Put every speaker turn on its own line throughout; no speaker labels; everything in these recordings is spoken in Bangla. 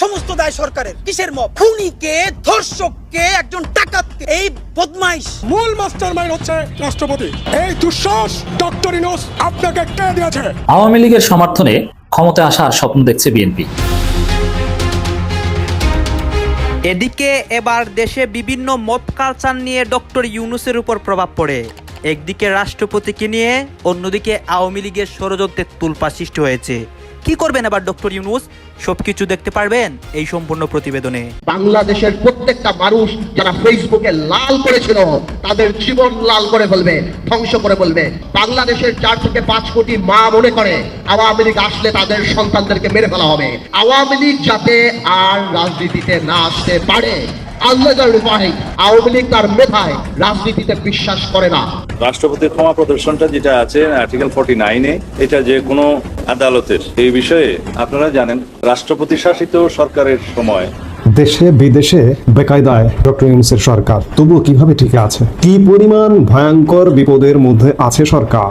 সমস্ত দায় সরকারের। কিসের মব? খুনিকে ধর্ষককে একজন ডাকাতকে। এই বদমাইশ।
মূল মাস্টার মাইন্ড হচ্ছে রাষ্ট্রপতি। এই দুঃসাহস ডক্টর ইনোস আপনাকে কে দিয়েছে?
আওয়ামী লীগের সমর্থনে ক্ষমতায় আসার স্বপ্ন দেখছে বিএনপি।
এদিকে এবার দেশে বিভিন্ন মব কালচার নিয়ে ডক্টর ইউনুসের উপর প্রভাব পড়ে। একদিকে রাষ্ট্রপতিকে নিয়ে অন্যদিকে আওয়ামী লীগের ষড়যন্ত্রের তুলপা সৃষ্টি হয়েছে। কি করবেন এবার ডক্টর ইউনুস? সবকিছু দেখতে পারবেন এই সম্পূর্ণ প্রতিবেদনে।
বাংলাদেশের প্রত্যেকটা মানুষ যারা ফেসবুকে লাল করেছিল, তাদের জীবন লাল করে ফেলবে, ধ্বংস করে ফেলবে। বাংলাদেশের চার থেকে পাঁচ কোটি মা মনে করে, আওয়ামী লীগ আসলে তাদের সন্তানদেরকে মেরে ফেলা হবে। আওয়ামী লীগ যাতে আর রাজনীতিতে না আসতে পারে আল্লাহ আওয়ামী লীগ তার মেধায় রাজনীতিতে বিশ্বাস করে না।
রাষ্ট্রপতির ক্ষমা প্রদর্শনটা যেটা আছে আর্টিকেল ফর্টি নাইনে এটা যে কোনো আদালতের এই বিষয়ে আপনারা জানেন রাষ্ট্রপতি শাসিত সরকারের সময়।
দেশে বিদেশে বেকায়দায় ডক্টর ইউনুসের সরকার তবুও কীভাবে টিকে আছে? কি পরিমাণ ভয়ঙ্কর বিপদের মধ্যে আছে সরকার?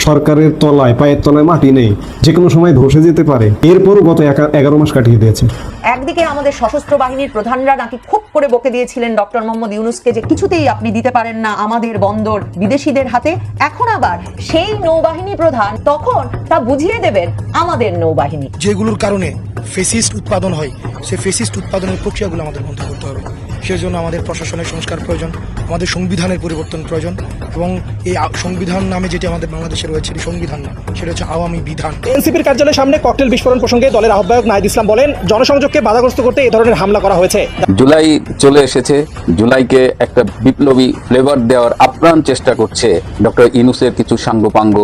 সরকারের তলায় পায়ের তলায় মাটি নেই যে কোনো সময় ধসে যেতে পারে। এরপরও গত একা- এগারো মাস কাটিয়ে দিয়েছে।
একদিকে আমাদের সশস্ত্র বাহিনীর প্রধানরা নাকি খুব করে বকে দিয়েছিলেন ডক্টর মোহাম্মদ ইউনুসকে যে কিছুতেই আপনি দিতে পারেন না আমাদের বন্দর বিদেশিদের হাতে। এখন আবার সেই নৌবাহিনী প্রধান তখন তা বুঝিয়ে দেবেন আমাদের নৌবাহিনী।
যেগুলোর কারণে ফেসিস্ট উৎপাদন হয় সেই ফেসিস্ট উৎপাদনের প্রক্রিয়াগুলো আমাদের বন্ধ করতে হবে। সেই জন্য আমাদের প্রশাসনের সংস্কার প্রয়োজন আমাদের সংবিধানের পরিবর্তন প্রয়োজন এবং এই সংবিধান নামে যেটি আমাদের বাংলাদেশে রয়েছে সংবিধান না। সেটা হচ্ছে আওয়ামী বিধান।
এনসিপির কার্যালয়ের সামনে ককটেল বিস্ফোরণ প্রসঙ্গে দলের আহ্বায়ক নাহিদ ইসলাম বলেন জনসংযোগকে বাধাগ্রস্ত করতে এই ধরনের হামলা করা হয়েছে।
জুলাই চলে এসেছে জুলাইকে একটা বিপ্লবী ফ্লেভার দেওয়ার আপ্রাণ চেষ্টা করছে ডক্টর ইনুসের কিছু সাঙ্গপাঙ্গ।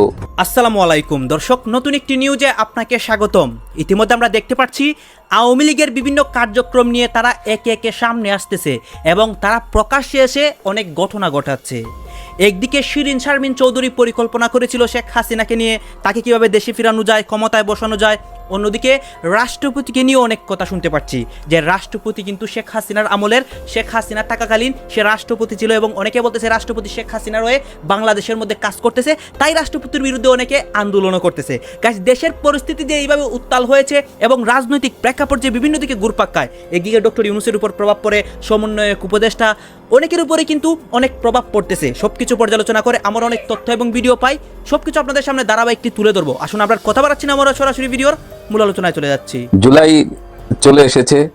আসসালামু আলাইকুম। দর্শক নতুন একটি নিউজে আপনাকে স্বাগতম। ইতিমধ্যে আমরা দেখতে পাচ্ছি আওয়ামী লীগের বিভিন্ন কার্যক্রম নিয়ে তারা একে একে সামনে আসতেছে এবং তারা প্রকাশ্যে এসে অনেক ঘটনা ঘটাচ্ছে। একদিকে শিরিন শারমিন চৌধুরী পরিকল্পনা করেছিল শেখ হাসিনাকে নিয়ে, তাকে কীভাবে দেশে ফিরানো যায়, ক্ষমতায় বসানো যায় অন্যদিকে রাষ্ট্রপতিকে নিয়ে অনেক কথা শুনতে পাচ্ছি, যে রাষ্ট্রপতি কিন্তু শেখ হাসিনার আমলের, শেখ হাসিনার থাকাকালীন সে রাষ্ট্রপতি ছিল এবং অনেকে বলতেছে রাষ্ট্রপতি শেখ হাসিনার হয়ে বাংলাদেশের মধ্যে কাজ করতেছে, তাই রাষ্ট্রপতির বিরুদ্ধে অনেকে আন্দোলনও করতেছে। গাছ দেশের পরিস্থিতি যে এইভাবে উত্তাল হয়েছে এবং রাজনৈতিক প্রেক্ষাপট যে বিভিন্ন দিকে ঘুরপাক্কায় এদিকে ডক্টর ইউনুসের উপর প্রভাব পড়ে সমন্বয়ক উপদেষ্টা, অনেকের উপরে কিন্তু অনেক প্রভাব পড়তেছে। সবকিছু পর্যালোচনা করে আমরা অনেক তথ্য এবং ভিডিও পাই সব কিছু আপনাদের সামনে ধারাবাহিকটি তুলে ধরবো। আসুন আর কথা বাড়াচ্ছি না, আমরা সরাসরি ভিডিওর মূল আলোচনায় চলে যাচ্ছি।
জুলাই চলে এসেছে।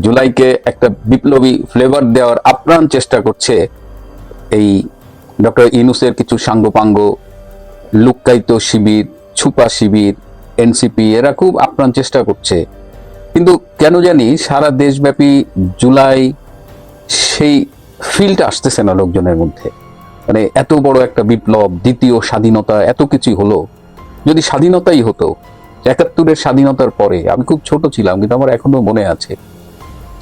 জুলাইকে একটা বিপ্লবী ফ্লেভার দেওয়ার আপ্রাণ চেষ্টা করছে এই ডক্টর ইনুসের কিছু সাঙ্গপাঙ্গ, লুক্কায়িত শিবির, ছুপা শিবির, এনসিপি, এরা খুব আপ্রাণ চেষ্টা করছে। কিন্তু কেন জানি সারা দেশব্যাপী জুলাই সেই ফিল্ড আসতেছে না লোকজনের মধ্যে। মানে এত বড় একটা বিপ্লব, দ্বিতীয় স্বাধীনতা, এত কিছুই হলো। যদি স্বাধীনতাই হতো একাত্তরের স্বাধীনতার পরে, আমি খুব ছোট ছিলাম, কিন্তু আমার এখনও মনে আছে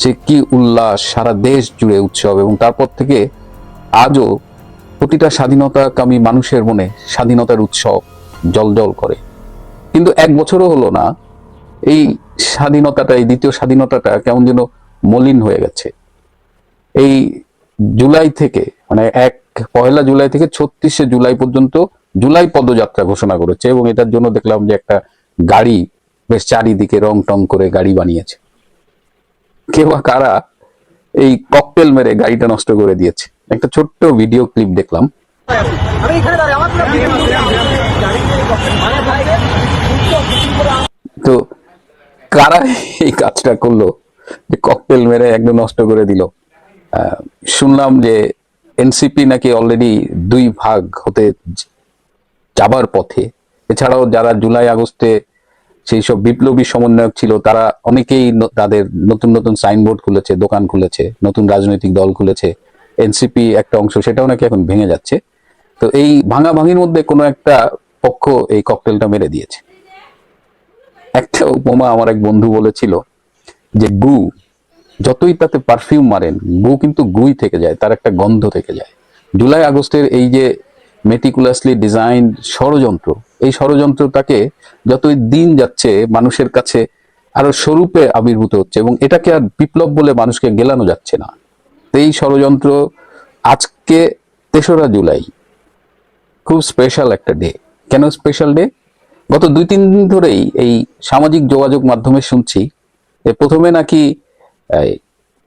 যে কি উল্লাস, সারা দেশ জুড়ে উৎসব এবং তারপর থেকে আজও প্রতিটা স্বাধীনতাকামী মানুষের মনে স্বাধীনতার উৎসব জলজল করে। কিন্তু এক বছরও হলো না, এই স্বাধীনতাটা, এই দ্বিতীয় স্বাধীনতাটা কেমন যেন মলিন হয়ে গেছে। এই জুলাই থেকে মানে এক, পয়লা জুলাই থেকে ছত্রিশে জুলাই পর্যন্ত জুলাই পদযাত্রা ঘোষণা করেছে এবং এটার জন্য দেখলাম যে একটা গাড়ি বেশ চারিদিকে রং টং করে গাড়ি বানিয়েছে। কেউ কারা এই ককটেল মেরে গাড়িটা নষ্ট করে দিয়েছে। একটা ছোট্ট ভিডিও ক্লিপ দেখলাম। তো কারা এই কাজটা করল? যে ককটেল মেরে একদম নষ্ট করে দিল। শুনলাম যে এনসিপি নাকি অলরেডি দুই ভাগ হতে যাবার পথে। এছাড়াও যারা জুলাই আগস্টে সেই সব বিপ্লবী সমন্বয়ক ছিল, তারা অনেকেই তাদের নতুন নতুন সাইনবোর্ড খুলেছে, দোকান খুলেছে, নতুন রাজনৈতিক দল খুলেছে এনসিপি একটা অংশ, সেটাও নাকি এখন ভেঙে যাচ্ছে। তো এই ভাঙা ভাঙির মধ্যে কোনো একটা পক্ষ এই ককটেলটা মেরে দিয়েছে। একটা উপমা আমার এক বন্ধু বলেছিল যে, গু, যতই তাতে পারফিউম মারেন, গু কিন্তু গুই থেকে যায়, তার একটা গন্ধ থেকে যায়। জুলাই আগস্টের এই যে মেটিকুলাসলি ডিজাইন ষড়যন্ত্র। এই ষড়যন্ত্রটাকে যতই দিন যাচ্ছে, মানুষের কাছে আরও স্বরূপে আবির্ভূত হচ্ছে এবং এটাকে আর বিপ্লব বলে মানুষকে গেলানো যাচ্ছে না। এই ষড়যন্ত্র আজকে তেসরা জুলাই, খুব স্পেশাল একটা ডে কেন স্পেশাল ডে গত দুই, তিন দিন ধরেই এই সামাজিক যোগাযোগ মাধ্যমে শুনছি প্রথমে নাকি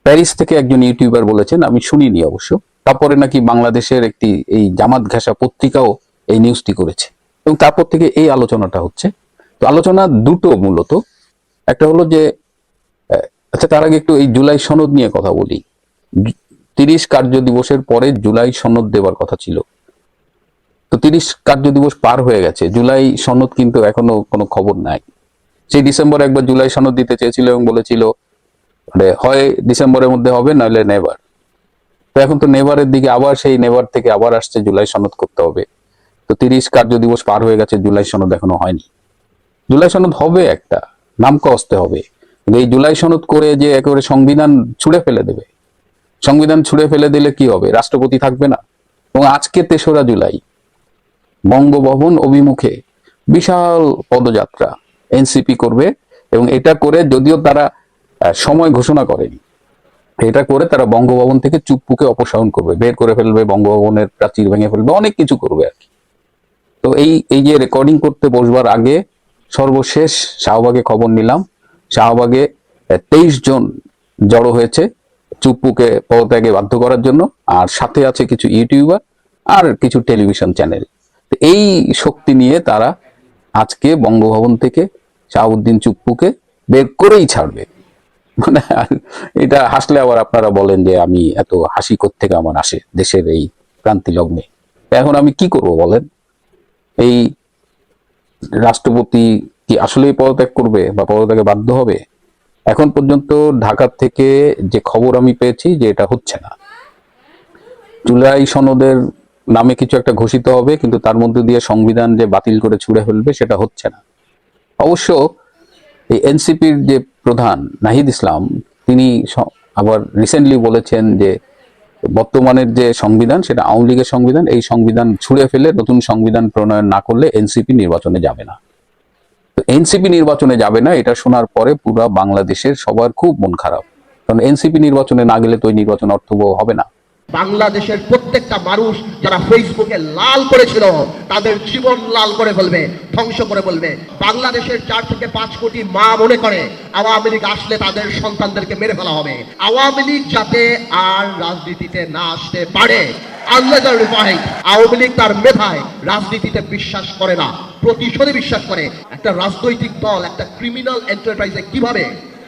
প্যারিস থেকে একজন ইউটিউবার বলেছেন, আমি শুনিনি অবশ্য। তারপরে নাকি বাংলাদেশের একটি এই জামাত ঘাসা পত্রিকাও এই নিউজটি করেছে। এবং তারপর থেকে এই আলোচনাটা হচ্ছে। তো আলোচনা দুটো মূলত। একটা হলো যে আচ্ছা তার আগে একটু এই জুলাই সনদ নিয়ে কথা বলি। তিরিশ কার্য দিবসের পরে জুলাই সনদ দেওয়ার কথা ছিল। তো তিরিশ কার্য দিবস পার হয়ে গেছে। জুলাই সনদ কিন্তু এখনও কোনো খবর নাই। সেই ডিসেম্বর একবার জুলাই সনদ দিতে চেয়েছিল এবং বলেছিল হয় ডিসেম্বরের মধ্যে হবে, নাহলে নেভার তো এখন তো নেভারের দিকে আবার সেই নেভার থেকে আবার আসছে, জুলাই সনদ করতে হবে। তো তিরিশ কার্য দিবস পার হয়ে গেছে, জুলাই সনদ এখনও হয়নি। জুলাই সনদ হবে একটা নাম কস্তে হবে। এই জুলাই সনদ করে যে একেবারে সংবিধান ছুঁড়ে ফেলে দেবে, সংবিধান ছুঁড়ে ফেলে দিলে কি হবে? রাষ্ট্রপতি থাকবে না। এবং আজকে তেসরা জুলাই, বঙ্গভবন অভিমুখে বিশাল পদযাত্রা এনসিপি করবে, এবং এটা করে যদিও তারা সময় ঘোষণা করেনি এটা করে তারা বঙ্গভবন থেকে চুপপুকে অপসারণ করবে, বের করে ফেলবে, বঙ্গভবনের প্রাচীর ভেঙে ফেলবে, অনেক কিছু করবে আর কি। তো এই এই যে রেকর্ডিং করতে বসবার আগে সর্বশেষ শাহবাগে খবর নিলাম। শাহবাগে তেইশ জন জড়ো হয়েছে চুপ্পুকে পদত্যাগে বাধ্য করার জন্য, আর সাথে আছে কিছু ইউটিউবার আর কিছু টেলিভিশন চ্যানেল। এই শক্তি নিয়ে তারা আজকে বঙ্গভবন থেকে শাহাবুদ্দিন চুপ্পুকে বের করেই ছাড়বে। মানে এটা হাসলে আবার আপনারা বলেন যে আমি এত হাসি থেকে আমার আসে দেশের এই ক্রান্তি লগ্নে। এখন আমি কি করব বলেন? এই রাষ্ট্রপতি কি আসলেই পদত্যাগ করবে বা পদত্যাগে বাধ্য হবে? এখন পর্যন্ত ঢাকা থেকে যে খবর আমি পেয়েছি যে এটা হচ্ছে না। জুলাই সনদের নামে কিছু একটা ঘোষিত হবে, কিন্তু তার মধ্যে দিয়ে সংবিধান যে বাতিল করে ছুড়ে ফেলবে সেটা হচ্ছে না। অবশ্য এই এনসিপির যে প্রধান নাহিদ ইসলাম, তিনি আবার রিসেন্টলি বলেছেন যে বর্তমানের যে সংবিধান, সেটা আওয়ামী লীগের সংবিধান, এই সংবিধান ছুঁড়ে ফেলে নতুন সংবিধান প্রণয়ন না করলে এনসিপি নির্বাচনে যাবে না। তো এনসিপি নির্বাচনে যাবে না, এটা শোনার পরে পুরো বাংলাদেশের সবার খুব মন খারাপ। কারণ এনসিপি নির্বাচনে না গেলে তো ওই নির্বাচন অর্থবহ হবে না।
বাংলাদেশের প্রত্যেকটা মানুষ যারা ফেসবুকে লাল করেছিল, তাদের জীবন লাল করে ফেলবে, ধ্বংস করে ফেলবে। বাংলাদেশের চার থেকে পাঁচ কোটি মা মনে করে, আওয়ামী লীগ আসলে তাদের সন্তানদেরকে মেরে ফেলা হবে। আওয়ামী লীগ যাতে আর রাজনীতিতে না আসতে পারে। আল্লাহ আওয়ামী লীগ তার মেধায় রাজনীতিতে বিশ্বাস করে না, প্রতিশোধে বিশ্বাস করে। একটা রাজনৈতিক দল, একটা ক্রিমিনাল এন্টারপ্রাইজে কীভাবে?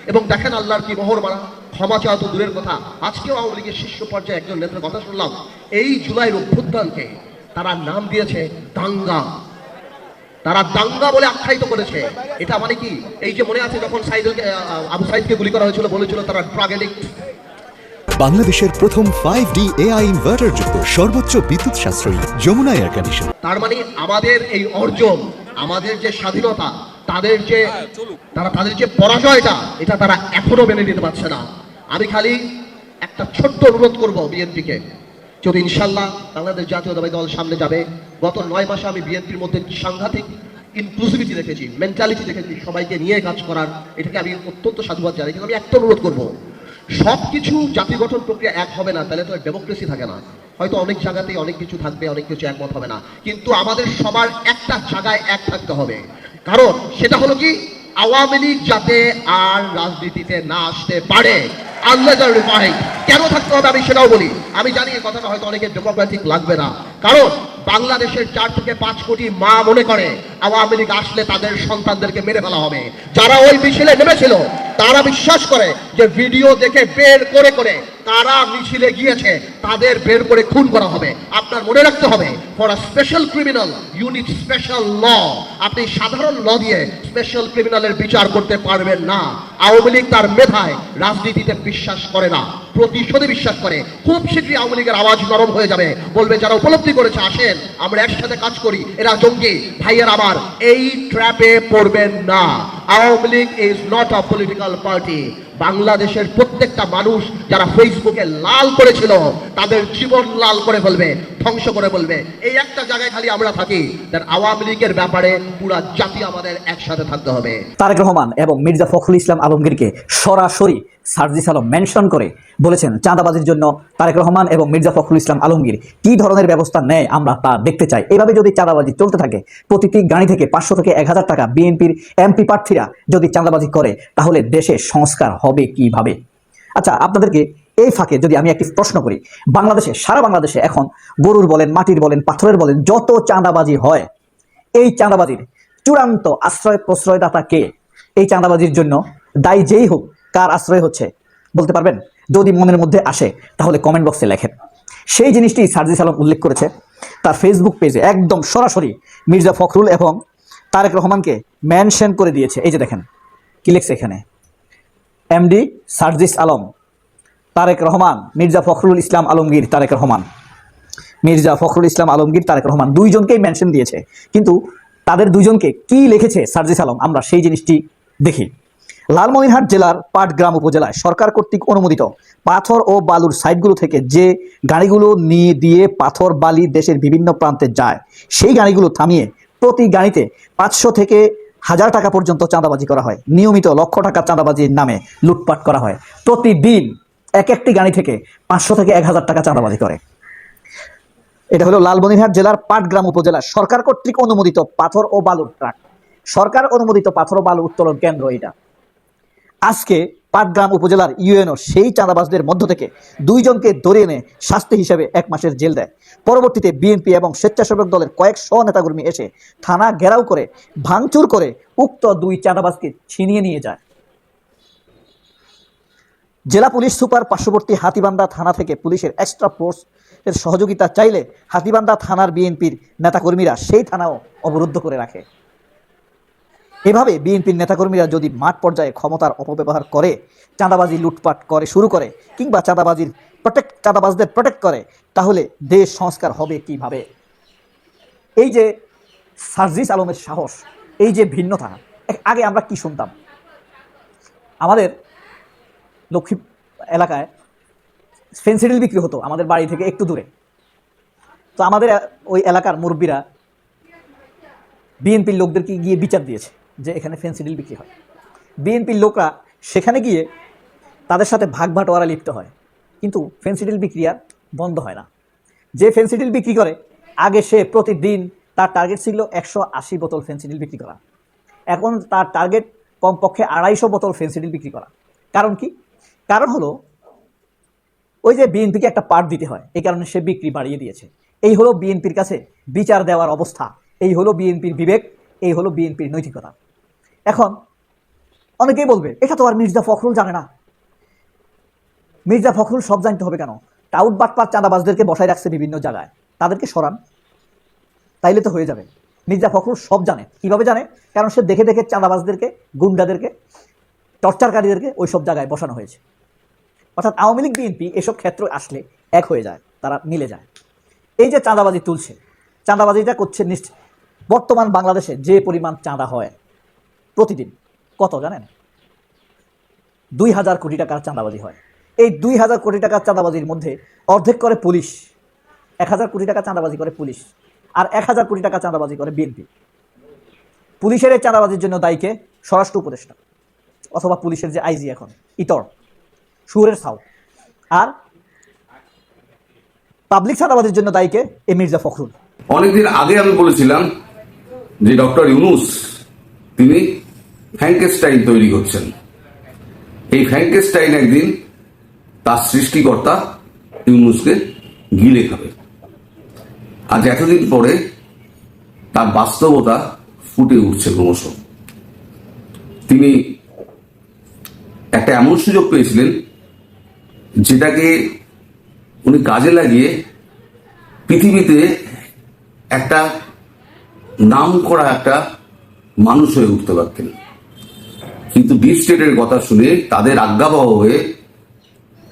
এবং দেখেন আল্লাহর কি মোহর মারা। ক্ষমা চাওয়া তো দূরের কথা। আজকেও আওয়ামী লীগের শীর্ষ পর্যায়ে একজন নেতার কথা শুনলাম। এই জুলাইয়ের অভ্যুত্থানকে তারা নাম দিয়েছে দাঙ্গা। তারা দাঙ্গা বলে আখ্যায়িত করেছে। এটা মানে কি? এই যে মনে আছে যখন সাইদুলকে আবু সাইদকে গুলি করা হয়েছিল বলেছিল তারা ড্রাগ এডিক্ট
বাংলাদেশের প্রথম ফাইভ ডি এআই ইনভার্টার যুক্ত সর্বোচ্চ বিদ্যুৎ সাশ্রয়ী যমুনা এয়ার কন্ডিশন
তার মানে আমাদের এই অর্জন আমাদের যে স্বাধীনতা তাদের যে তারা তাদের যে পরাজয়টা এটা তারা এখনও মেনে নিতে পারছে না। আমি খালি একটা ছোট্ট অনুরোধ করব বিএনপিকে। যদি ইনশাল্লাহ বাংলাদেশ জাতীয়তাবাদী দল সামনে যাবে, গত নয় মাসে আমি বিএনপির মধ্যে সাংঘাতিক ইনক্লুসিভিটি দেখেছি মেন্টালিটি দেখেছি, সবাইকে নিয়ে কাজ করার। এটাকে আমি অত্যন্ত সাধুবাদ জানাই কিন্তু আমি একটা অনুরোধ করব। সব কিছু জাতি গঠন প্রক্রিয়া এক হবে না, তাহলে তো ডেমোক্রেসি থাকে না। হয়তো অনেক জায়গাতেই অনেক কিছু থাকবে, অনেক কিছু একমত হবে না। কিন্তু আমাদের সবার একটা জায়গায় এক থাকতে হবে। কারণ সেটা হলো কি, আওয়ামী লীগ যাতে আর রাজনীতিতে না আসতে পারে আল্লাহ কেন থাকতে হবে আমি সেটাও বলি। আমি জানি কথাটা হয়তো ডেমোক্রেটিক লাগবে না। কারণ বাংলাদেশের চার থেকে পাঁচ কোটি মা মনে করে, আওয়ামী লীগ আসলে তাদের সন্তানদেরকে মেরে ফেলা হবে। যারা ওই মিছিলে নেমেছিল, তারা বিশ্বাস করে যে ভিডিও দেখে বের করে করে তারা মিছিলে গিয়েছে, তাদের বের করে খুন করা হবে। আপনার মনে রাখতে হবে for a special criminal unit special law আপনি সাধারণ ল দিয়ে স্পেশাল ক্রিমিনালের বিচার করতে পারবেন না। আওয়ামী লীগ তার মেধায় রাজনীতিতে বিশ্বাস করে না। প্রতিশোধে বিশ্বাস করে, খুব শীঘ্রই আওয়ামী লীগের আওয়াজ নরম হয়ে যাবে। বলবে, যারা উপলব্ধি করেছে, আসেন, আমরা একসাথে কাজ করি। এরা জঙ্গি। ভাইয়ের আমার, এই ট্র্যাপে পড়বেন না। Awami League is not a political party বাংলাদেশের প্রত্যেকটা মানুষ যারা ফেসবুকে লাল করেছিল, তাদের জীবন লাল করে ফেলবে, ধ্বংস করে ফেলবে। এই একটা জায়গায় খালি আমরা থাকি। তার আওয়ামী লীগের ব্যাপারে পুরা জাতি আমাদের একসাথে থাকতে হবে।
তারেক রহমান এবং মির্জা ফখরুল ইসলাম আলমগীরকে সরাসরি সার্জিস আলম মেনশন করে বলেছেন, চাঁদাবাজির জন্য তারেক রহমান এবং মির্জা ফখরুল ইসলাম আলমগীর কি ধরনের ব্যবস্থা নেয় আমরা তা দেখতে চাই। এভাবে যদি চাঁদাবাজি চলতে থাকে, প্রতিটি গাড়ি থেকে পাঁচশো থেকে এক হাজার টাকা বিএনপির এমপি প্রার্থীরা যদি চাঁদাবাজি করে, তাহলে দেশে সংস্কার হবে কীভাবে? আচ্ছা আপনাদেরকে এই ফাঁকে যদি আমি একটি প্রশ্ন করি, বাংলাদেশে, সারা বাংলাদেশে এখন গরুর বলেন, মাটির বলেন, পাথরের বলেন, যত চাঁদাবাজি হয়, এই চাঁদাবাজির চূড়ান্ত আশ্রয় প্রশ্রয়দাতা কে? এই চাঁদাবাজির জন্য দায়ী যেই হোক, কার আশ্রয় হচ্ছে, বলতে পারবেন? যদি মনের মধ্যে আসে, তাহলে কমেন্ট বক্সে লেখেন। সেই জিনিসটি সার্জিস আলম উল্লেখ করেছে। তার ফেসবুক পেজে একদম সরাসরি মির্জা ফখরুল এবং তারেক রহমানকে মেনশন করে দিয়েছে। এই যে দেখেন, কি লেখছে এখানে? এমডি সার্জিস আলম, তারেক রহমান, মির্জা ফখরুল ইসলাম আলমগীর, তারেক রহমান। মির্জা ফখরুল ইসলাম আলমগীর, তারেক রহমান দুইজনকেই মেনশন দিয়েছে। কিন্তু তাদের দুজনকে কি লিখেছে সার্জিস আলম? আমরা সেই জিনিসটি দেখি। লালমনিরহাট জেলার পাটগ্রাম উপজেলায় সরকার কর্তৃক অনুমোদিত পাথর ও বালুর সাইটগুলো থেকে যে গাড়িগুলো নিয়ে দিয়ে পাথর বালি দেশের বিভিন্ন প্রান্তে যায়, সেই গাড়িগুলো থামিয়ে প্রতি গাড়িতে পাঁচশো থেকে হাজার টাকা পর্যন্ত চাঁদাবাজি করা হয়। নিয়মিত লক্ষ টাকা চাঁদাবাজির নামে লুটপাট করা হয়। প্রতিদিন এক একটি গাড়ি থেকে পাঁচশো থেকে এক হাজার টাকা চাঁদাবাজি করে। এটা হলো লালমনিরহাট জেলার পাটগ্রাম উপজেলা সরকার কর্তৃক অনুমোদিত পাথর ও বালুর ট্রাক। সরকার অনুমোদিত পাথর ও বালু উত্তোলন কেন্দ্র এটা। আজকে পাটগ্রাম উপজেলার ইউএনও সেই চাঁদাবাজদের মধ্য থেকে দুইজনকে ধরে এনে শাস্তি হিসেবে এক মাসের জেল দেয়। পরবর্তীতে বিএনপি এবং স্বেচ্ছাসেবক দলের কয়েকশো নেতাকর্মী এসে থানা ঘেরাও করে, ভাঙচুর করে উক্ত দুই চাঁদাবাজকে ছিনিয়ে নিয়ে যায়। জেলা পুলিশ সুপার পার্শ্ববর্তী হাতিবান্ধা থানা থেকে পুলিশের এক্সট্রা ফোর্স এর সহযোগিতা চাইলে হাতিবান্ধা থানার বিএনপির নেতাকর্মীরা সেই থানাও অবরুদ্ধ করে রাখে। এভাবে বিএনপির নেতাকর্মীরা যদি মাঠ পর্যায়ে ক্ষমতার অপব্যবহার করে, চাঁদাবাজি লুটপাট করে শুরু করে কিংবা চাঁদাবাজির প্রোটেক্ট চাঁদাবাজদের প্রোটেক্ট করে, তাহলে দেশ সংস্কার হবে কীভাবে? এই যে সার্জিস আলমের সাহস, এই যে ভিন্নতা আগে আমরা কি শুনতাম? আমাদের লক্ষ্মী এলাকায় ফেন্সিডিল বিক্রি হতো আমাদের বাড়ি থেকে একটু দূরে। তো আমাদের ওই এলাকার মুরব্বীরা বিএনপির লোকদেরকে গিয়ে বিচার দিয়েছে। যে এখানে ফেন্সিডিল বিক্রি হয়। বিএনপির লোকরা সেখানে গিয়ে তাদের সাথে ভাগ বাটোয়ারা লিপ্ত হয়। কিন্তু ফেন্সিডিল বিক্রি আর বন্ধ হয় না। যে ফেন্সিডিল বিক্রি করে, আগে সে প্রতিদিন তার টার্গেট ছিল একশো আশি বোতল ফেন্সিডিল বিক্রি করা। এখন তার টার্গেট কমপক্ষে আড়াইশো বোতল ফেন্সিডিল বিক্রি করা। কারণ কি? কারণ হলো, ওই যে বিএনপিকে একটা পার্ট দিতে হয়, এই কারণে সে বিক্রি বাড়িয়ে দিয়েছে। এই হলো বিএনপির কাছে বিচার দেওয়ার অবস্থা। এই হলো বিএনপির বিবেক। এই হলো বিএনপির নৈতিকতা। এখন অনেকেই বলবে, এটা তো আর মির্জা ফখরুল জানে না। মির্জা ফখরুল সব জানতে হবে কেন? টাউট বাটপার চাঁদাবাজদেরকে বসায় রাখছে বিভিন্ন জায়গায়। তাদেরকে সরান। তাইলে তো হয়ে যাবে। মির্জা ফখরুল সব জানে। কীভাবে জানে? কারণ সে দেখে দেখে চাঁদাবাজদেরকে, গুন্ডাদেরকে, টর্চারকারীদেরকে ওই সব জায়গায় বসানো হয়েছে। অর্থাৎ আওয়ামী লীগ, বিএনপি এসব ক্ষেত্র আসলে এক হয়ে যায়, তারা মিলে যায়। এই যে চাঁদাবাজি তুলছে, চাঁদাবাজিটা করছে নিশ্চ বর্তমান বাংলাদেশে যে পরিমাণ চাঁদা হয় প্রতিদিন। কত জানেন? দুই হাজার কোটি টাকার চাঁদাবাজি হয়। এই দুই হাজার কোটি টাকার চাঁদাবাজির মধ্যে অর্ধেক করে পুলিশ, এক হাজার কোটি টাকা চাঁদাবাজি করে পুলিশ, আর এক হাজার কোটি টাকা চাঁদাবাজি করে বিএনপি। পুলিশের এই চাঁদাবাজির জন্য দায়ীকে স্বরাষ্ট্র উপদেষ্টা, অথবা পুলিশের যে আইজি এখন, ইতর, সুরের সাউ। আর পাবলিক চাঁদাবাজির জন্য দায়ীকে এ মির্জা ফখরুল।
অনেকদিন আগে আমি বলেছিলাম যে ডক্টর ইউনুস, তিনি ফ্র্যাঙ্কেস্টাইন তৈরি করছেন। এই ফ্র্যাঙ্কেস্টাইন একদিন তার সৃষ্টিকর্তা ইউনুসকে গিলে খাবে। আজ এতদিন পরে তার বাস্তবতা ফুটে উঠছে ক্রমশ। তিনি একটা এমন সুযোগ পেয়েছিলেন যেটাকে উনি কাজে লাগিয়ে পৃথিবীতে একটা নাম করা একটা মানুষ হয়ে উঠতে পারতেন। কিন্তু ডিপ স্টেটের কথা শুনে তাদের আজ্ঞাবহ হয়ে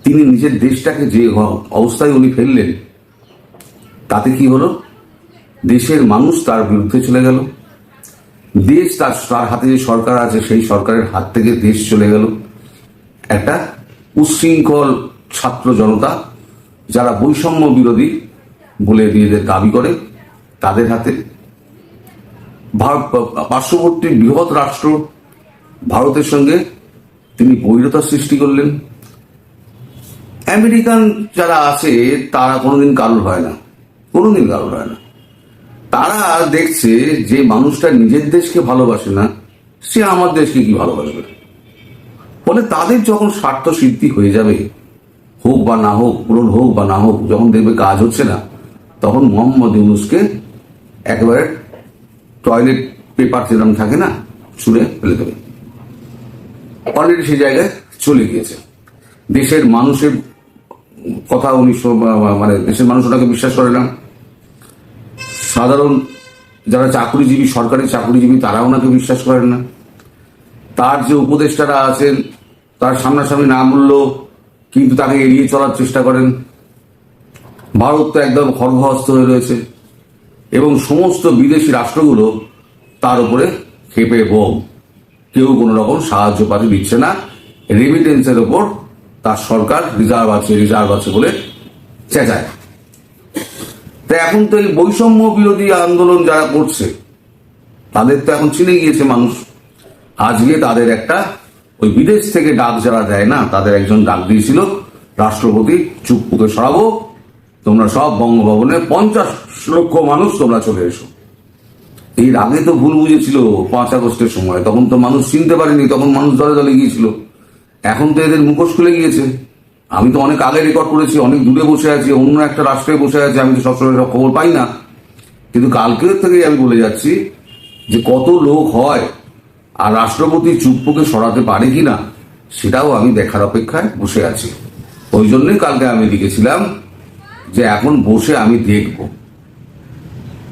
তিনি নিজের দেশটাকে যে অবস্থায় উনি ফেললেন, তাতে কি হলো? দেশের মানুষ তার বিরুদ্ধে চলে গেল। দেশ তার তার হাতে যে সরকার আছে, সেই সরকারের হাত থেকে দেশ চলে গেল। একটা উচ্ছৃঙ্খল ছাত্র জনতা যারা বৈষম্য বিরোধী বলে নিজেদের দাবি করে তাদের হাতে। ভারত পার্শ্ববর্তী বৃহৎ রাষ্ট্র ভারতের সঙ্গে তিনি বৈরতা সৃষ্টি করলেন। আমেরিকান যারা আছে, তারা কোনোদিন কারোর হয় না। কোনোদিন কারোর হয় না। তারা দেখছে যে মানুষটা নিজের দেশকে ভালোবাসে না, সে আমার দেশকে কি ভালোবাসবে? ফলে তাদের যখন স্বার্থ সিদ্ধি হয়ে যাবে, হোক বা না হোক পূরণ হোক বা না হোক, যখন দেখবে কাজ হচ্ছে না, তখন মোহাম্মদ ইউনুসকে একেবারে টয়লেট পেপার যেরকম থাকে না, ছুঁড়ে ফেলে দেবে। অলরেডি সেই জায়গায় চলে গিয়েছে। দেশের মানুষের কথা উনি মানে দেশের মানুষ ওনাকে বিশ্বাস করে না। সাধারণ যারা চাকরিজীবী, সরকারি চাকরিজীবী তারা ওনাকে বিশ্বাস করেন না। তার যে উপদেষ্টারা আছেন, তার সামনাসামনি না মূল্য কিন্তু তাকে এড়িয়ে চলার চেষ্টা করেন। ভারত তো একদম খর্গহস্ত হয়ে রয়েছে এবং সমস্ত বিদেশি রাষ্ট্রগুলো তার উপরে খেপে বোম কেউ কোনো রকম সাহায্য পাতি দিচ্ছে না। রেমিটেন্সের ওপর তার সরকার রিজার্ভ আছে রিজার্ভ আছে বলে চেঁচায়। তাই এখন তো এই বৈষম্য বিরোধী আন্দোলন যারা করছে, তাদের তো এখন চিনে গিয়েছে মানুষ। আজকে তাদের একটা ওই বিদেশ থেকে ডাক যারা দেয় না, তাদের একজন ডাক দিয়েছিল, রাষ্ট্রপতি, চুপ পুকে সরাবো। তোমরা সব বঙ্গভবনে পঞ্চাশ লক্ষ মানুষ তোমরা চলে এসো। এর আগে তো ভুল বুঝেছিল পাঁচ আগস্টের সময়। তখন তো মানুষ চিনতে পারেনি, তখন মানুষ দলে দলে গিয়েছিল। এখন তো এদের মুখোশ খুলে গিয়েছে। আমি তো অনেক আগে রেকর্ড করেছি, অনেক দূরে বসে আছি, অন্য একটা রাষ্ট্রে বসে আছি, আমি তো সবসময় সব খবর পাই না। কিন্তু কালকের থেকেই আমি বলে যাচ্ছি যে কত লোক হয় আর রাষ্ট্রপতি চুপ্পুকে সরাতে পারে কিনা, সেটাও আমি দেখার অপেক্ষায় বসে আছি। ওই জন্যই কালকে আমি লিখেছিলাম যে এখন বসে আমি দেখব।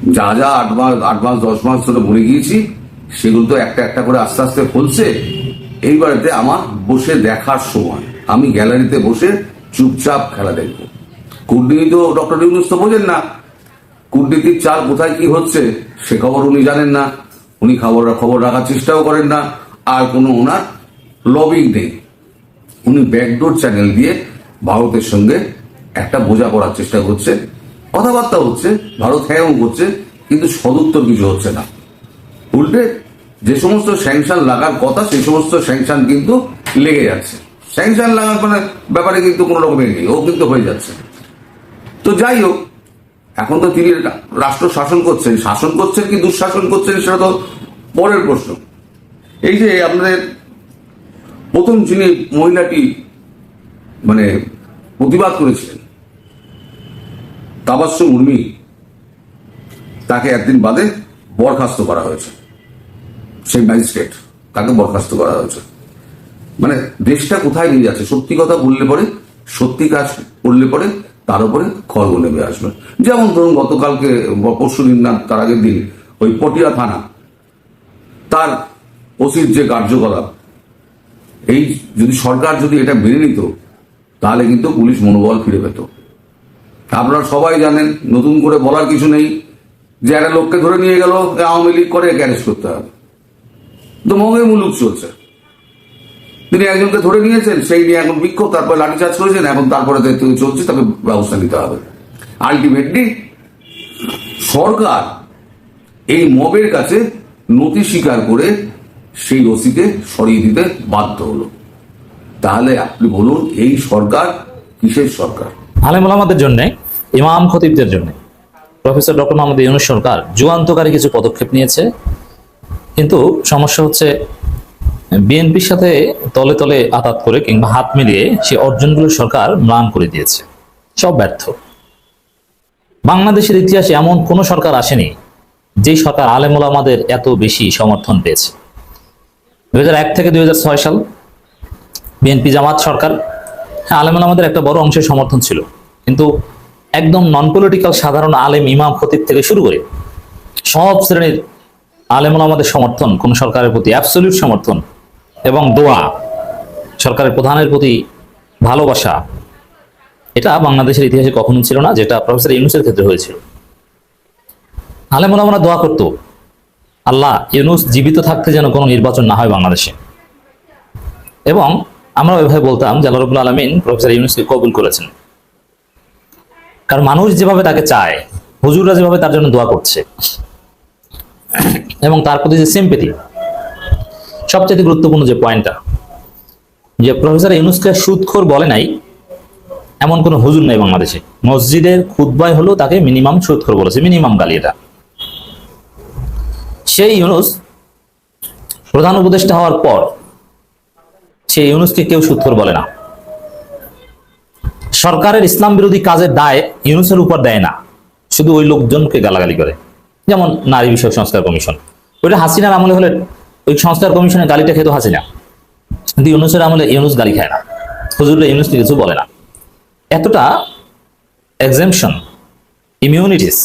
যা যা আট মাস আট মাস, দশ মাস ধরে বলে গিয়েছি, সেগুলো তো একটা একটা করে আস্তে আস্তে ফলছে এইবারেতে আমার বসে দেখার সময়। আমি গ্যালারিতে বসে চুপচাপ খেলা দেখব। কূটনীতি তো ডক্টর ইউনুস তো বোঝেন না। কূটনীতির চাল কোথায় কি হচ্ছে, সে খবর উনি জানেন না। উনি খবর খবর রাখার চেষ্টাও করেন না। আর কোনো ওনার লবিং নেই। উনি ব্যাকডোর চ্যানেল দিয়ে ভারতের সঙ্গে একটা বোঝা করার চেষ্টা করছে কথাবার্তা হচ্ছে, ভারত হ্যাঁ করছে, কিন্তু সদুত্তর কিছু হচ্ছে না। উল্টে যে সমস্ত স্যাংশন লাগার কথা, সেই সমস্ত স্যাংশন কিন্তু লেগে যাচ্ছে। স্যাংশন লাগার মানে ব্যাপারে কিন্তু কোনো রকমের নেই, ও কিন্তু হয়ে যাচ্ছে। তো যাই হোক, এখন তো তিনি রাষ্ট্র শাসন করছেন। শাসন করছেন কি দুঃশাসন করছেন, সেটা তো পরের প্রশ্ন। এই যে আপনাদের প্রথম যিনি মহিলাটি মানে প্রতিবাদ করেছিলেন তাবাস্য উর্মি তাকে একদিন বাদে বরখাস্ত করা হয়েছে। সেই ম্যাজিস্ট্রেট তাকে বরখাস্ত করা হয়েছে। মানে দেশটা কোথায় নিয়ে যাচ্ছে? সত্যি কথা বললে পরে, সত্যি কাজ করলে পরে, তার উপরে খড়গ নেমে আসবে। যেমন ধরুন গতকালকে পরশু দিন না, তার আগের দিন ওই পটিয়া থানা, তার ওসির যে কার্যকলাপ, এই যদি সরকার যদি এটা মেনে নিত, তাহলে কিন্তু পুলিশ মনোবল ফিরে পেত। আপনারা সবাই জানেন, নতুন করে বলার কিছু নেই। যে একটা লোককে ধরে নিয়ে গেল আওয়ামী লীগ করে অ্যারেস্ট করতে হবে। তো মগে মুলুক চলছে। তিনি একজনকে ধরে নিয়েছেন, সেই নিয়ে এখন বিক্ষোভ, তারপরে লাঠিচার্জ করেছেন, এখন তারপরে চলছে, তাকে ব্যবস্থা নিতে হবে। আলটিমেটলি সরকার এই মবের কাছে নথি স্বীকার করে সেই ওসিকে সরিয়ে দিতে বাধ্য হলো। তাহলে আপনি বলুন, এই সরকার কিসের সরকার?
আলেমুল আমাদের জন্য, ইমাম খতিবদের জন্য। প্রফেসর ডক্টর মোহাম্মদ ইউনুস সরকার যুগান্তকারী কিছু পদক্ষেপ নিয়েছে। কিন্তু সমস্যা হচ্ছে, বিএনপির সাথে তলে তলে আতাত করে কিংবা হাত মিলিয়ে সে অর্জনগুলো সরকার ম্লান করে দিয়েছে। সব ব্যর্থ। বাংলাদেশের ইতিহাসে এমন কোনো সরকার আসেনি যেই সরকার আলেমুল আমাদের এত বেশি সমর্থন পেয়েছে। দু হাজার এক থেকে দু হাজার ছয় সাল বিএনপি জামাত সরকার হ্যাঁ আলেমুল আমাদের একটা বড় অংশের সমর্থন ছিল। কিন্তু একদম নন পলিটিক্যাল সাধারণ আলেম ইমাম খতিব থেকে শুরু করে সব শ্রেণির আলেমুল আমাদের সমর্থন, কোন সরকারের প্রতি অ্যাবসলিউট সমর্থন এবং দোয়া, সরকারের প্রধানের প্রতি ভালোবাসা, এটা বাংলাদেশের ইতিহাসে কখনো ছিল না, যেটা প্রফেসর ইউনুসের ক্ষেত্রে হয়েছিল। আলেমুল আমরা দোয়া করতো, আল্লাহ ইউনুস জীবিত থাকতে যেন কোনো নির্বাচন না হয় বাংলাদেশে। এবং আমরা ওইভাবে বলতাম যে আল্লাহ রবুল্লা আলমিন প্রফেসর ইউনুসকে কবুল করেছেন। কারণ মানুষ যেভাবে তাকে চায়, হুজুররা যেভাবে তার জন্য দোয়া করছে, এবং তার প্রতি যে সিম্পেথি সবচেয়ে গুরুত্বপূর্ণ যে পয়েন্টটা যে প্রফেসর ইউনুসকে সুদখোর বলে নাই, এমন কোনো হুজুর নেই বাংলাদেশে। মসজিদের খুদ্বায় হলো তাকে মিনিমাম সুদখোর বলেছে মিনিমাম গালি এটা। সেই ইউনুস প্রধান উপদেষ্টা হওয়ার পর সেই ইউনুসকে কেউ সুদখোর বলে না। সরকারের ইসলাম বিরোধী কাজের দায় ইউনুসের উপর দেয় না। শুধু ওই লোকজনকে গালাগালি করে। যেমন নারী বিষয়ক সংস্কার কমিশন। ওইটা হাসিনার আমলে হলে ওই সংস্কার কমিশনের গালিটা খেতো হাসিনা কিন্তু ইউনুসের আমলে ইউনুস গালি খায় না। হুজুরে ইউনুস কিছু বলে না। এতটা এক্সামশন ইমিউনিটিস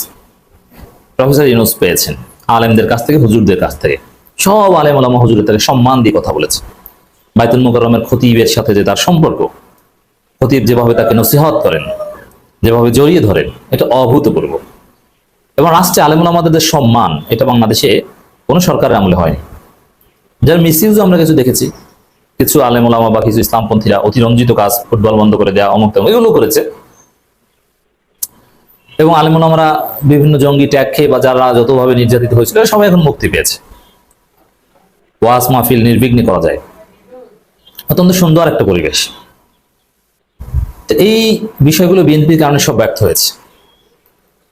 প্রফেসর ইউনুস পেয়েছেন। আলেমদের কাছ থেকে, হুজুরদের কাছ থেকে। সব আলেম ওলামা হুজুরের তাকে সম্মান দিয়ে কথা বলেছে। বাইতুল মুকাররমের খতিবের সাথে যে তার সম্পর্ক, খতিব যেভাবে তাকে নসিহত করেন, যেভাবে জড়িয়ে ধরেন, এটা অভূতপূর্ব। এবং রাষ্ট্রে আলেমুল আমাদের সম্মান, এটা বাংলাদেশে কোনো সরকারের আমলে হয়নি। যার মিসইউজ আমরা কিছু দেখেছি। কিছু আলেমুলামা বা কিছু ইসলামপন্থীরা অতিরঞ্জিত কাজ, ফুটবল বন্ধ করে দেওয়া অমুক এগুলো করেছে। এবং আলেমুলামারা বিভিন্ন জঙ্গি ট্যাগ খেয়ে বা যারা যতভাবে নির্যাতিত হয়েছিল সবাই এখন মুক্তি পেয়েছে। ওয়াস মাহফিল নির্বিঘ্নে করা যায়। অত্যন্ত সুন্দর একটা পরিবেশ। তো এই বিষয়গুলো বিএনপির কারণে সব ব্যর্থ হয়েছে।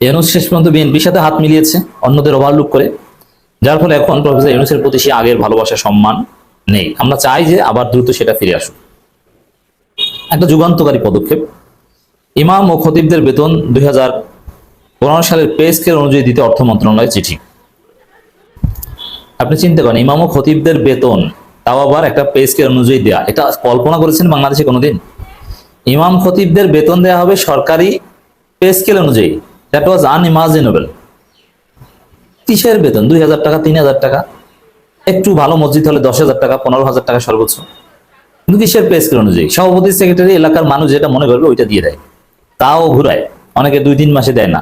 ইউনুস শেষ পর্যন্ত বিএনপির সাথে হাত মিলিয়েছে, অন্যদের ওভারলুক করে। যার ফলে এখন প্রফেসর ইউনুসের প্রতি সে আগের ভালোবাসা সম্মান নেই। আমরা চাই যে আবার দ্রুত সেটা ফিরে আসুক। একটা যুগান্তকারী পদক্ষেপ। ইমাম ও খতিবদের বেতন দুই হাজার পনেরো সালের পে স্কেল অনুযায়ী দিতে অর্থ মন্ত্রণালয় চিঠি। আপনি চিন্তা করেন ইমাম ও খতিবদের বেতন তাও আবার একটা পে স্কেল অনুযায়ী দেয়া। এটা কল্পনা করেছেন বাংলাদেশে কোনোদিন? ইমাম খতিবদের বেতন দেওয়া হবে সরকারি পে অনুযায়ী। দ্যাট ওয়াজ আনইমাজিনেবল কিসের বেতন? দুই হাজার টাকা, তিন হাজার টাকা? একটু ভালো মসজিদ হলে দশ হাজার টাকা, পনেরো হাজার টাকা সর্বোচ্চ। কিন্তু কিসের পে অনুযায়ী? সভাপতি, সেক্রেটারি, এলাকার মানুষ যেটা মনে করবে ওইটা দিয়ে দেয়। তাও ঘুরায়। অনেকে দুই তিন মাসে দেয় না।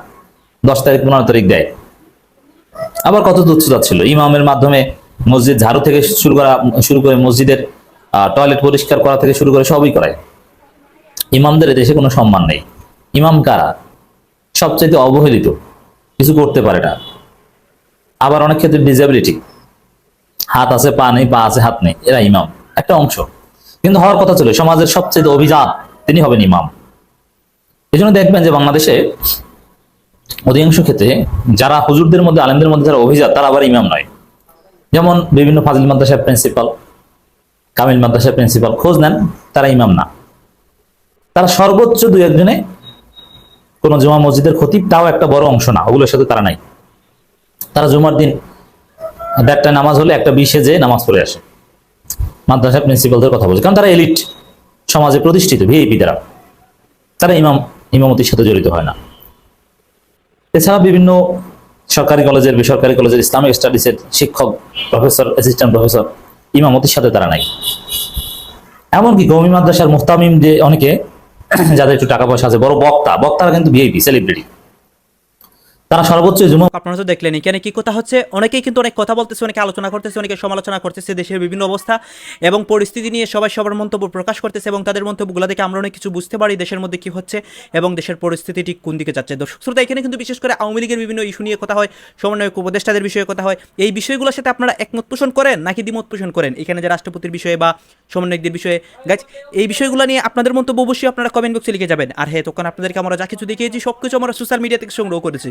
দশ তারিখ, পনেরো তারিখ দেয়। আবার কত তুচ্ছ ছিল? ইমামের মাধ্যমে মসজিদ ঝাড়ু থেকে শুরু করা, শুরু করে মসজিদের টয়লেট পরিষ্কার করা থেকে শুরু করে সবই করায়। ইমামদের দেশে কোনো সম্মান নেই। ইমাম কারা? সবচাইতে অবহেলিত। কিছু করতে পারে না। আবার অনেক ক্ষেত্রে ডিসেবিলিটি হাত আছে, পা নেই, পা আছে, হাত নেই। এরা ইমাম। একটা অংশ। কিন্তু হওয়ার কথা ছিল, সমাজের সবচেয়ে অভিজাত তিনি হবেন ইমাম। এই জন্য দেখবেন যে বাংলাদেশে অধিকাংশ ক্ষেত্রে যারা হুজুরদের মধ্যে, আলেমদের মধ্যে যারা অভিজাত, তারা আবার ইমাম নয়। যেমন বিভিন্ন ফাজিল মাদ্রাসার প্রিন্সিপাল কামিল মাদ্রাসার প্রিন্সিপাল খোঁজ নেন, তারা ইমাম না। তারা সর্বোচ্চ দু একজনে কোনো জমা মসজিদের খতিব, তাও একটা বড় অংশ না, ওগুলোর সাথে তারা নাই। তারা জুমার দিন দেড়টায় নামাজ হলে একটা বিশে যে নামাজ পড়ে আসে। মাদ্রাসা প্রিন্সিপালদের কথা বলছে, কারণ তারা এলিট সমাজে প্রতিষ্ঠিত ভিআইপি দ্বারা। তারা ইমাম, ইমামতির সাথে জড়িত হয় না। এছাড়া বিভিন্ন সরকারি কলেজের বেসরকারি কলেজের ইসলামিক স্টাডিজের শিক্ষক প্রফেসর অ্যাসিস্ট্যান্ট প্রফেসর ইমামতির সাথে তারা নাই। এমনকি গৌমি মাদ্রাসার মুস্তামিম যে অনেকে, যাদের একটু টাকা পয়সা আছে, বড় বক্তা, বক্তারা কিন্তু ভিআইপি সেলিব্রিটি তারা সর্বোচ্চ জুমা
আপনারা তো দেখলেন এখানে কি কথা হচ্ছে? অনেকেই কিন্তু অনেক কথা বলতেছে, অনেকে আলোচনা করতেছে, অনেকে সমালোচনা করতেছে, দেশের বিভিন্ন অবস্থা এবং পরিস্থিতি নিয়ে সবাই সবার মন্তব্য প্রকাশ করতেছে এবং তাদের মন্তব্যগুলো দেখে আমরা অনেক কিছু বুঝতে পারি দেশের মধ্যে কি হচ্ছে এবং দেশের পরিস্থিতি ঠিক কোন দিকে যাচ্ছে। দর্শক শ্রোতা, এখানে কিন্তু বিশেষ করে আওয়ামী লীগের বিভিন্ন ইস্যু নিয়ে কথা হয়, সমন্বয়ক উপদেষ্টাদের বিষয়ে কথা হয়। এই বিষয়গুলোর সাথে আপনারা একমত পোষণ করেন নাকি দ্বিমত পোষণ করেন? এখানে যে রাষ্ট্রপতির বিষয়ে বা সমন্বয়কদের বিষয়ে গাছ এই বিষয়গুলো নিয়ে আপনাদের মন্তব্য অবশ্যই আপনারা কমেন্ট বক্সে লিখে যাবেন। আর হ্যাঁ তখন আপনাদেরকে আমরা যা কিছু দেখিয়েছি সব কিছু আমরা সোশ্যাল মিডিয়া থেকে সংগ্রহ করেছি।